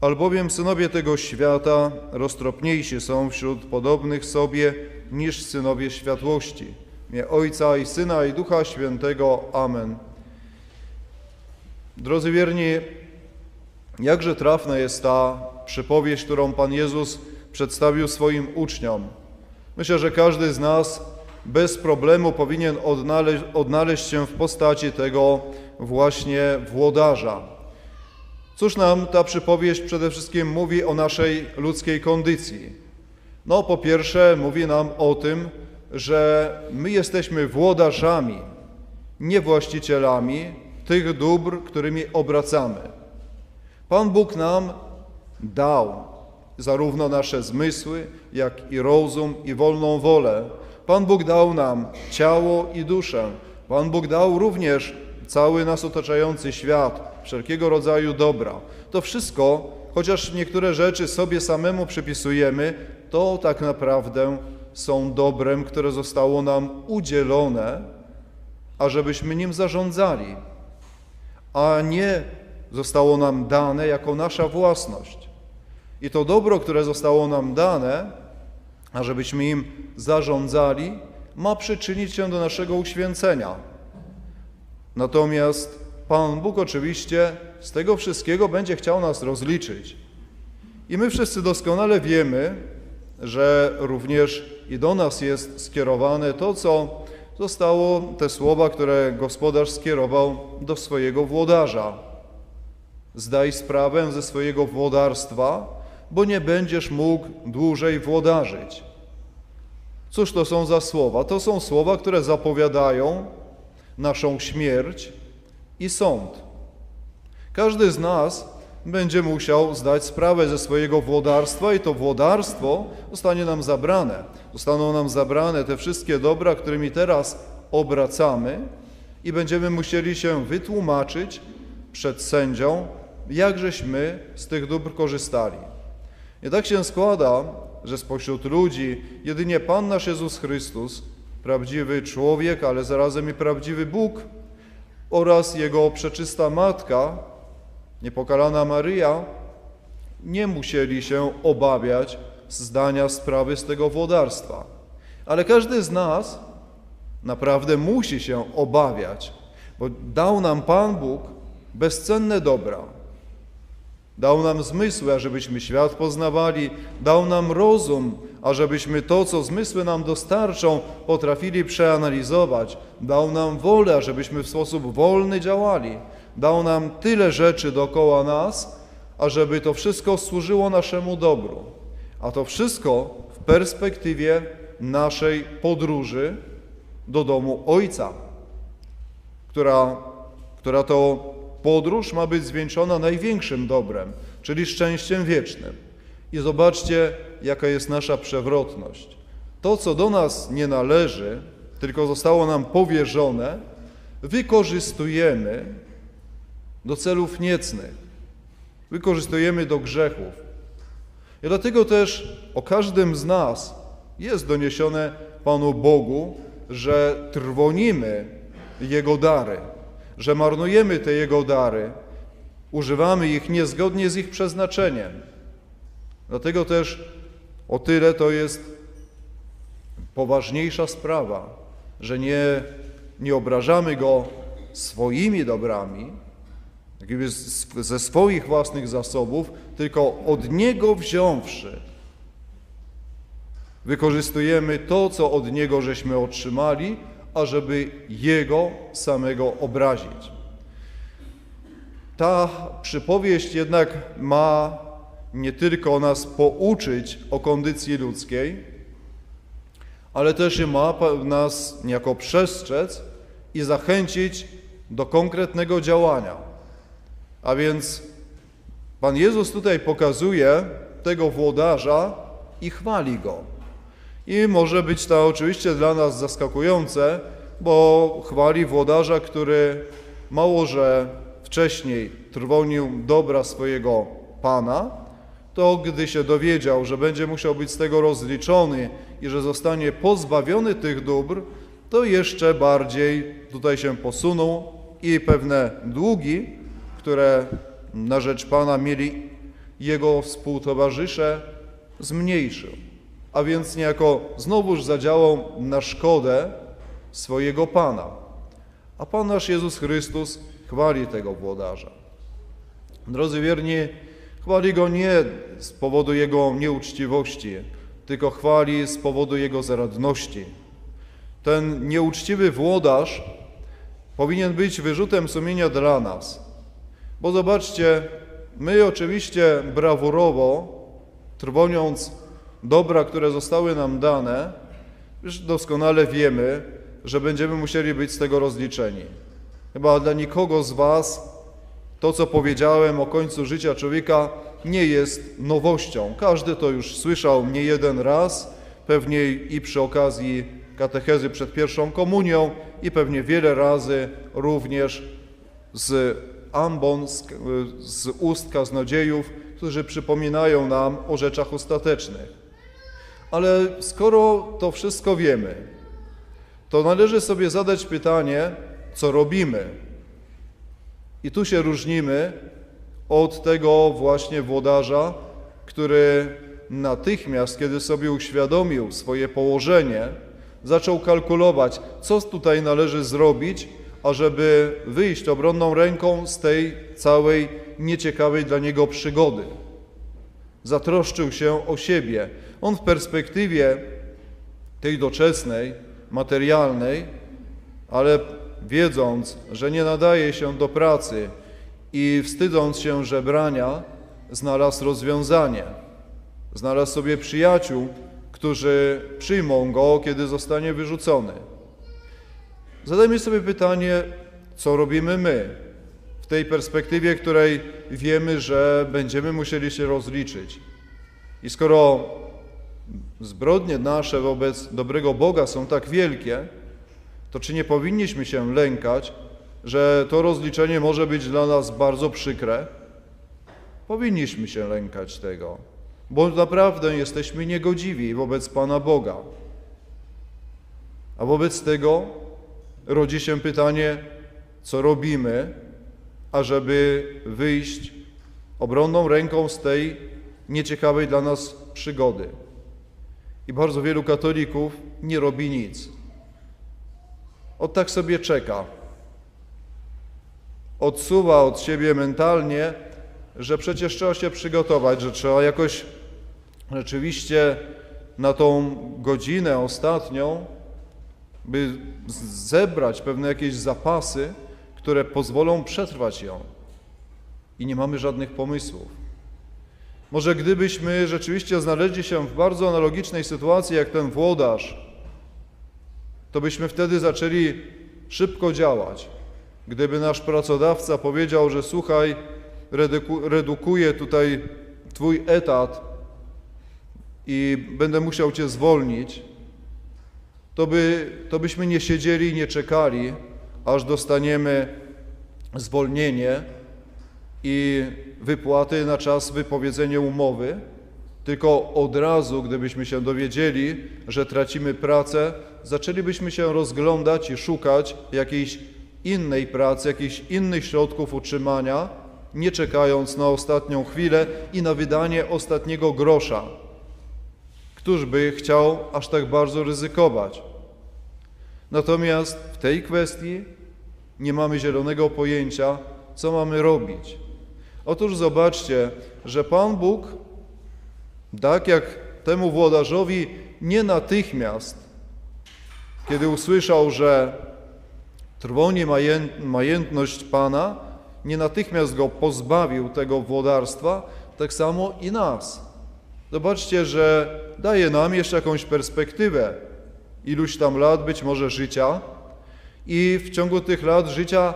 Albowiem synowie tego świata roztropniejsi są wśród podobnych sobie niż synowie światłości. Imię Ojca i Syna i Ducha Świętego. Amen. Drodzy wierni, jakże trafna jest ta przypowieść, którą Pan Jezus przedstawił swoim uczniom. Myślę, że każdy z nas bez problemu powinien odnaleźć, odnaleźć się w postaci tego właśnie włodarza. Cóż nam ta przypowieść przede wszystkim mówi o naszej ludzkiej kondycji? No, po pierwsze, mówi nam o tym, że my jesteśmy włodarzami, nie właścicielami tych dóbr, którymi obracamy. Pan Bóg nam dał zarówno nasze zmysły, jak i rozum i wolną wolę. Pan Bóg dał nam ciało i duszę. Pan Bóg dał również cały nas otaczający świat, wszelkiego rodzaju dobra. To wszystko, chociaż niektóre rzeczy sobie samemu przypisujemy, to tak naprawdę są dobrem, które zostało nam udzielone, ażebyśmy nim zarządzali, a nie zostało nam dane jako nasza własność. I to dobro, które zostało nam dane, ażebyśmy im zarządzali, ma przyczynić się do naszego uświęcenia. Natomiast Pan Bóg oczywiście z tego wszystkiego będzie chciał nas rozliczyć. I my wszyscy doskonale wiemy, że również i do nas jest skierowane to, co zostało, te słowa, które gospodarz skierował do swojego włodarza. Zdaj sprawę ze swojego włodarstwa, bo nie będziesz mógł dłużej włodarzyć. Cóż to są za słowa? To są słowa, które zapowiadają naszą śmierć i sąd. Każdy z nas będzie musiał zdać sprawę ze swojego włodarstwa i to włodarstwo zostanie nam zabrane. Zostaną nam zabrane te wszystkie dobra, którymi teraz obracamy i będziemy musieli się wytłumaczyć przed sędzią, jakżeśmy z tych dóbr korzystali. I tak się składa, że spośród ludzi jedynie Pan nasz Jezus Chrystus, prawdziwy człowiek, ale zarazem i prawdziwy Bóg oraz Jego przeczysta Matka, niepokalana Maryja, nie musieli się obawiać zdania sprawy z tego włodarstwa. Ale każdy z nas naprawdę musi się obawiać, bo dał nam Pan Bóg bezcenne dobra. Dał nam zmysły, ażebyśmy świat poznawali, dał nam rozum, ażebyśmy to, co zmysły nam dostarczą, potrafili przeanalizować. Dał nam wolę, ażebyśmy w sposób wolny działali. Dał nam tyle rzeczy dookoła nas, ażeby to wszystko służyło naszemu dobru. A to wszystko w perspektywie naszej podróży do domu Ojca, która, która to podróż ma być zwieńczona największym dobrem, czyli szczęściem wiecznym. I zobaczcie, jaka jest nasza przewrotność. To, co do nas nie należy, tylko zostało nam powierzone, wykorzystujemy do celów niecnych, wykorzystujemy do grzechów. I dlatego też o każdym z nas jest doniesione Panu Bogu, że trwonimy Jego dary, że marnujemy te Jego dary, używamy ich niezgodnie z ich przeznaczeniem. Dlatego też o tyle to jest poważniejsza sprawa, że nie, nie obrażamy Go swoimi dobrami, jakby ze swoich własnych zasobów, tylko od Niego wziąwszy, wykorzystujemy to, co od Niego żeśmy otrzymali, ażeby Jego samego obrazić. Ta przypowieść jednak ma nie tylko nas pouczyć o kondycji ludzkiej, ale też ma nas niejako przestrzec i zachęcić do konkretnego działania. A więc Pan Jezus tutaj pokazuje tego włodarza i chwali go. I może być to oczywiście dla nas zaskakujące, bo chwali włodarza, który mało że wcześniej trwonił dobra swojego Pana, to gdy się dowiedział, że będzie musiał być z tego rozliczony i że zostanie pozbawiony tych dóbr, to jeszcze bardziej tutaj się posunął i pewne długi, które na rzecz Pana mieli jego współtowarzysze zmniejszył, a więc niejako znowuż zadziałał na szkodę swojego Pana. A Pan nasz Jezus Chrystus chwali tego włodarza. Drodzy wierni, chwali go nie z powodu jego nieuczciwości, tylko chwali z powodu jego zaradności. Ten nieuczciwy włodarz powinien być wyrzutem sumienia dla nas. Bo zobaczcie, my oczywiście brawurowo, trwoniąc dobra, które zostały nam dane, już doskonale wiemy, że będziemy musieli być z tego rozliczeni. Chyba dla nikogo z Was to, co powiedziałem o końcu życia człowieka, nie jest nowością. Każdy to już słyszał nie jeden raz, pewnie i przy okazji katechezy przed pierwszą komunią i pewnie wiele razy również z ambon, z, z ust kaznodziejów, którzy przypominają nam o rzeczach ostatecznych. Ale skoro to wszystko wiemy, to należy sobie zadać pytanie, co robimy. I tu się różnimy od tego właśnie włodarza, który natychmiast, kiedy sobie uświadomił swoje położenie, zaczął kalkulować, co tutaj należy zrobić, ażeby wyjść obronną ręką z tej całej nieciekawej dla niego przygody. Zatroszczył się o siebie. On w perspektywie tej doczesnej, materialnej, ale wiedząc, że nie nadaje się do pracy i wstydząc się żebrania, znalazł rozwiązanie. Znalazł sobie przyjaciół, którzy przyjmą go, kiedy zostanie wyrzucony. Zadajmy sobie pytanie, co robimy my w tej perspektywie, której wiemy, że będziemy musieli się rozliczyć. I skoro zbrodnie nasze wobec dobrego Boga są tak wielkie, to czy nie powinniśmy się lękać, że to rozliczenie może być dla nas bardzo przykre? Powinniśmy się lękać tego, bo naprawdę jesteśmy niegodziwi wobec Pana Boga. A wobec tego rodzi się pytanie, co robimy, ażeby wyjść obronną ręką z tej nieciekawej dla nas przygody. I bardzo wielu katolików nie robi nic. Od tak sobie czeka. Odsuwa od siebie mentalnie, że przecież trzeba się przygotować, że trzeba jakoś rzeczywiście na tą godzinę ostatnią, by zebrać pewne jakieś zapasy, które pozwolą przetrwać ją. I nie mamy żadnych pomysłów. Może gdybyśmy rzeczywiście znaleźli się w bardzo analogicznej sytuacji jak ten włodarz, to byśmy wtedy zaczęli szybko działać. Gdyby nasz pracodawca powiedział, że słuchaj, redukuję tutaj Twój etat i będę musiał Cię zwolnić, to, by, to byśmy nie siedzieli i nie czekali, aż dostaniemy zwolnienie i wypłaty na czas wypowiedzenia umowy, tylko od razu, gdybyśmy się dowiedzieli, że tracimy pracę, zaczęlibyśmy się rozglądać i szukać jakiejś innej pracy, jakichś innych środków utrzymania, nie czekając na ostatnią chwilę i na wydanie ostatniego grosza. Któż by chciał aż tak bardzo ryzykować? Natomiast w tej kwestii nie mamy zielonego pojęcia, co mamy robić. Otóż zobaczcie, że Pan Bóg, tak jak temu włodarzowi, nie natychmiast, kiedy usłyszał, że trwoni majętność Pana, nie natychmiast go pozbawił tego włodarstwa, tak samo i nas. Zobaczcie, że daje nam jeszcze jakąś perspektywę, iluś tam lat, być może życia, i w ciągu tych lat życia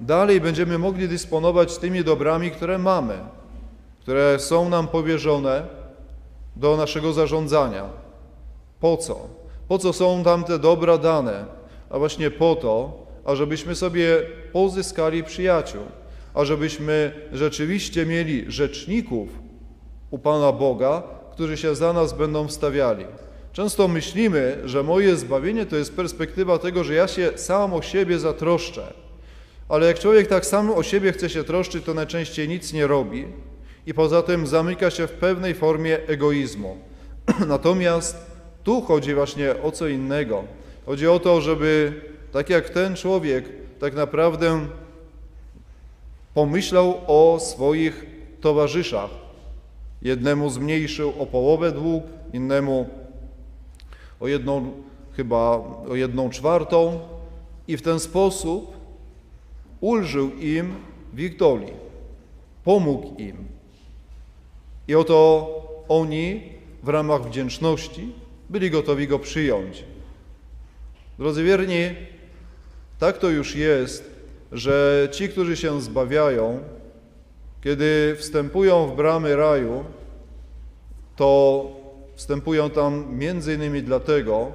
dalej będziemy mogli dysponować tymi dobrami, które mamy, które są nam powierzone do naszego zarządzania. Po co? Po co są tam te dobra dane? A właśnie po to, ażebyśmy sobie pozyskali przyjaciół, ażebyśmy rzeczywiście mieli rzeczników u Pana Boga, którzy się za nas będą wstawiali. Często myślimy, że moje zbawienie to jest perspektywa tego, że ja się sam o siebie zatroszczę. Ale jak człowiek tak sam o siebie chce się troszczyć, to najczęściej nic nie robi i poza tym zamyka się w pewnej formie egoizmu. Natomiast tu chodzi właśnie o co innego. Chodzi o to, żeby tak jak ten człowiek tak naprawdę pomyślał o swoich towarzyszach. Jednemu zmniejszył o połowę dług, innemu o jedną, chyba o jedną czwartą i w ten sposób ulżył im w ich doli, pomógł im. I oto oni w ramach wdzięczności byli gotowi go przyjąć. Drodzy wierni, tak to już jest, że ci, którzy się zbawiają, kiedy wstępują w bramy raju, to wstępują tam między innymi dlatego,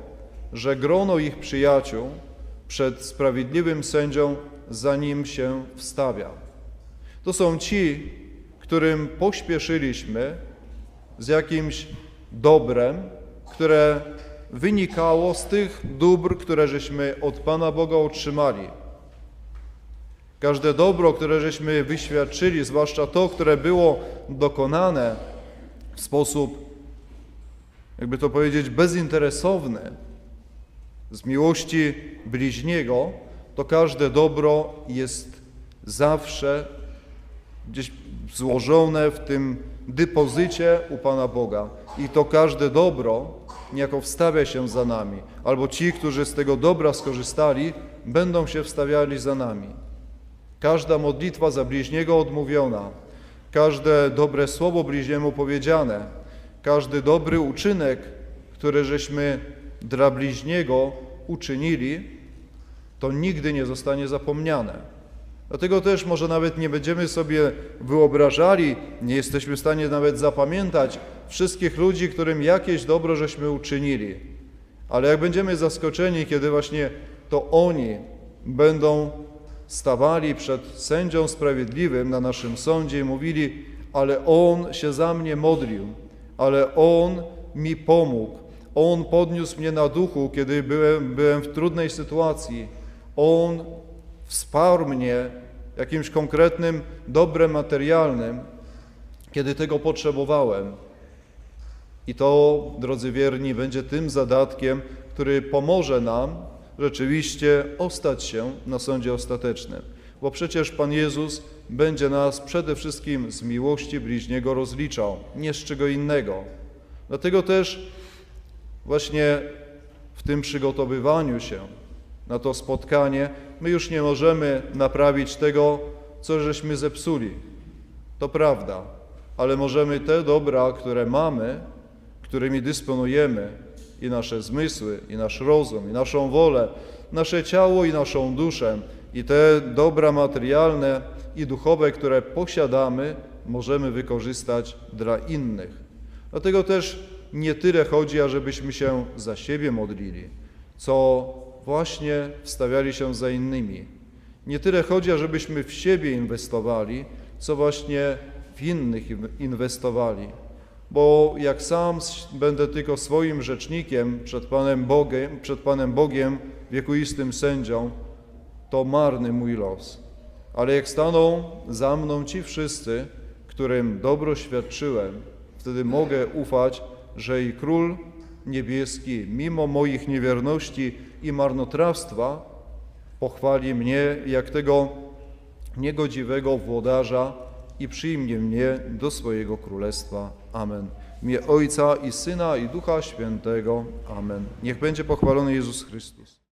że grono ich przyjaciół przed sprawiedliwym sędzią za nim się wstawia. To są ci, którym pośpieszyliśmy z jakimś dobrem, które wynikało z tych dóbr, które żeśmy od Pana Boga otrzymali. Każde dobro, które żeśmy wyświadczyli, zwłaszcza to, które było dokonane w sposób, jakby to powiedzieć, bezinteresowny, z miłości bliźniego, to każde dobro jest zawsze gdzieś złożone w tym depozycie u Pana Boga. I to każde dobro niejako wstawia się za nami, albo ci, którzy z tego dobra skorzystali, będą się wstawiali za nami. Każda modlitwa za bliźniego odmówiona, każde dobre słowo bliźniemu powiedziane, każdy dobry uczynek, który żeśmy dla bliźniego uczynili, to nigdy nie zostanie zapomniane. Dlatego też może nawet nie będziemy sobie wyobrażali, nie jesteśmy w stanie nawet zapamiętać wszystkich ludzi, którym jakieś dobro żeśmy uczynili. Ale jak będziemy zaskoczeni, kiedy właśnie to oni będą stawali przed sędzią sprawiedliwym na naszym sądzie i mówili, ale on się za mnie modlił, ale on mi pomógł, on podniósł mnie na duchu, kiedy byłem, byłem w trudnej sytuacji, on wsparł mnie jakimś konkretnym dobrem materialnym, kiedy tego potrzebowałem. I to, drodzy wierni, będzie tym zadatkiem, który pomoże nam rzeczywiście ostać się na sądzie ostatecznym. Bo przecież Pan Jezus będzie nas przede wszystkim z miłości bliźniego rozliczał, nie z czego innego. Dlatego też właśnie w tym przygotowywaniu się na to spotkanie my już nie możemy naprawić tego, co żeśmy zepsuli. To prawda, ale możemy te dobra, które mamy, którymi dysponujemy, i nasze zmysły, i nasz rozum, i naszą wolę, nasze ciało i naszą duszę, i te dobra materialne i duchowe, które posiadamy, możemy wykorzystać dla innych. Dlatego też nie tyle chodzi, ażebyśmy się za siebie modlili, co właśnie wstawiali się za innymi. Nie tyle chodzi, ażebyśmy w siebie inwestowali, co właśnie w innych inwestowali. Bo jak sam będę tylko swoim rzecznikiem przed Panem Bogiem, przed Panem Bogiem, wiekuistym sędzią, to marny mój los. Ale jak staną za mną ci wszyscy, którym dobro świadczyłem, wtedy mogę ufać, że i Król Niebieski, mimo moich niewierności i marnotrawstwa, pochwali mnie jak tego niegodziwego włodarza i przyjmie mnie do swojego królestwa. Amen. Mnie Ojca i Syna i Ducha Świętego. Amen. Niech będzie pochwalony Jezus Chrystus.